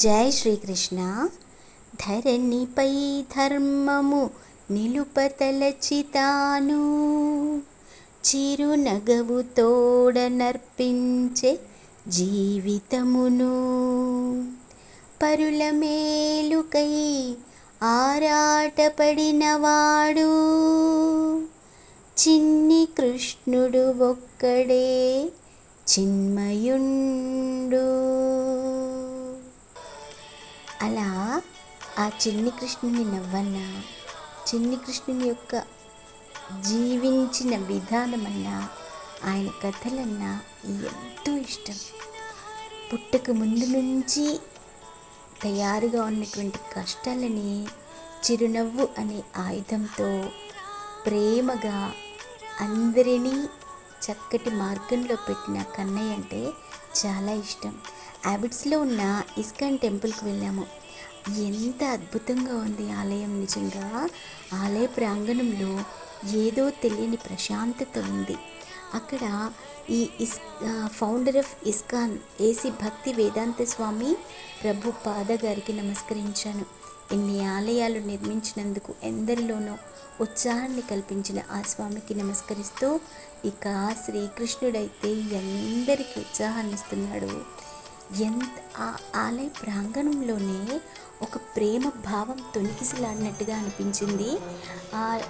జై శ్రీకృష్ణ. ధరణిపై ధర్మము నిలుపతలచితాను. చిరునగవు తోడనర్పించే జీవితమును. పరుల మేలుకై ఆరాటపడినవాడు. చిన్ని కృష్ణుడు ఒక్కడే చిన్మయుణ్ ఆ చిన్ని కృష్ణుని నవ్వన్న చిన్ని కృష్ణుని యొక్క జీవించిన విధానమన్నా ఆయన కథలన్నా ఎంతో ఇష్టం. పుట్టక ముందు నుంచి తయారుగా ఉన్నటువంటి కష్టాలని చిరునవ్వు అనే ఆయుధంతో ప్రేమగా అందరినీ చక్కటి మార్గంలో పెట్టిన కన్నయ్య అంటే చాలా ఇష్టం. హ్యాబిట్స్లో ఉన్న ఇస్కాన్ టెంపుల్కి వెళ్ళాము. ఎంత అద్భుతంగా ఉంది ఆలయం నిజంగా. ఆలయ ప్రాంగణంలో ఏదో తెలియని ప్రశాంతత ఉంది. అక్కడ ఈ is founder of ISKCON A C Bhaktivedanta Swami ప్రభు పాద గారికి నమస్కరించాను. ఇన్ని ఆలయాలు నిర్మించినందుకు ఎందరిలోనో ఉత్సాహాన్ని కల్పించిన ఆ స్వామికి నమస్కరిస్తూ ఇక శ్రీకృష్ణుడైతే ఎందరికీ ఉత్సాహాన్ని ఇస్తున్నాడు ఎంత ఆ ఆలయ ప్రాంగణంలోనే ఒక ప్రేమ భావం తొణికిసలాడినట్టుగా అనిపించింది.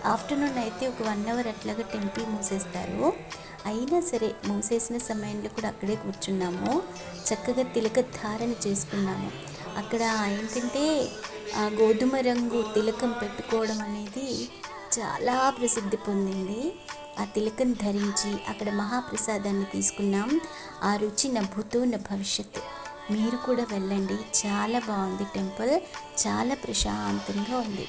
ఆఫ్టర్నూన్ అయితే ఒక వన్ అవర్ అట్లాగా టెంపుల్ మూసేస్తారు. అయినా సరే మూసేసిన సమయంలో కూడా అక్కడే కూర్చున్నాము. చక్కగా తిలక ధారణ చేసుకున్నాము. అక్కడ ఏంటంటే ఆ గోధుమ రంగు తిలకం పెట్టుకోవడం అనేది చాలా ప్రసిద్ధి పొందింది. ఆ తిలకం ధరించి అక్కడ మహాప్రసాదాన్ని తీసుకున్నాం. ఆ రుచి నభుతో నా భవిష్యత్తు. మీరు కూడా వెళ్ళండి. చాలా బాగుంది టెంపుల్. చాలా ప్రశాంతంగా ఉంది.